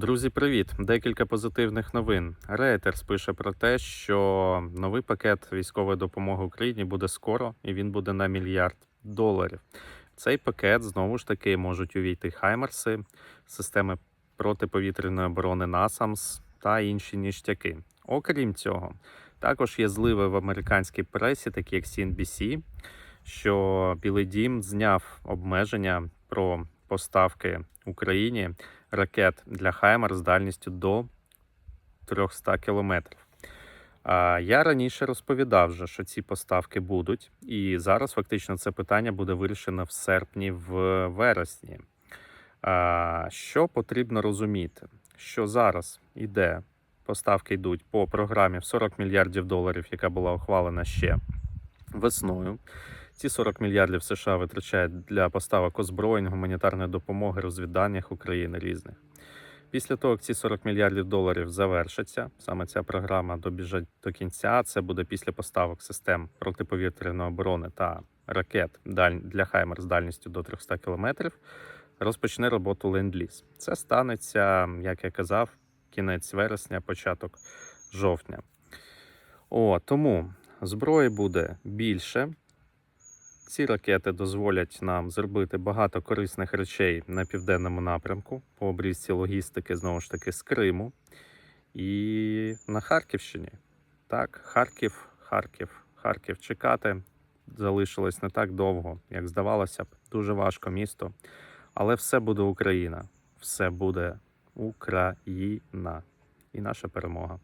Друзі, привіт! Декілька позитивних новин. Reuters пише про те, що новий пакет військової допомоги Україні буде скоро, і він буде на мільярд доларів. Цей пакет знову ж таки можуть увійти Хаймерси, системи протиповітряної оборони NASAMS та інші ніштяки. Окрім цього, також є зливи в американській пресі, такі як CNBC, що Білий Дім зняв обмеження про поставки Україні ракет для Хаймер з дальністю до 300 кілометрів. Я раніше розповідав, вже, що ці поставки будуть, і зараз фактично це питання буде вирішено в серпні, в вересні. Що потрібно розуміти? Що зараз іде, поставки йдуть по програмі в 40 мільярдів доларів, яка була ухвалена ще весною. Ці 40 мільярдів США витрачають для поставок озброєнь, гуманітарної допомоги, розвідданнях України різних. Після того, як ці 40 мільярдів доларів завершаться, саме ця програма добіжить до кінця. Це буде після поставок систем протиповітряної оборони та ракет для Хаймер з дальністю до 300 кілометрів. Розпочне роботу ленд-ліз. Це станеться, як я казав, кінець вересня, початок жовтня. О, тому зброї буде більше. Ці ракети дозволять нам зробити багато корисних речей на південному напрямку по обрізці логістики, знову ж таки, з Криму і на Харківщині. Так, Харків, Харків, Харків чекати залишилось не так довго, як здавалося б, дуже важко місто. Але все буде Україна, все буде Україна і наша перемога.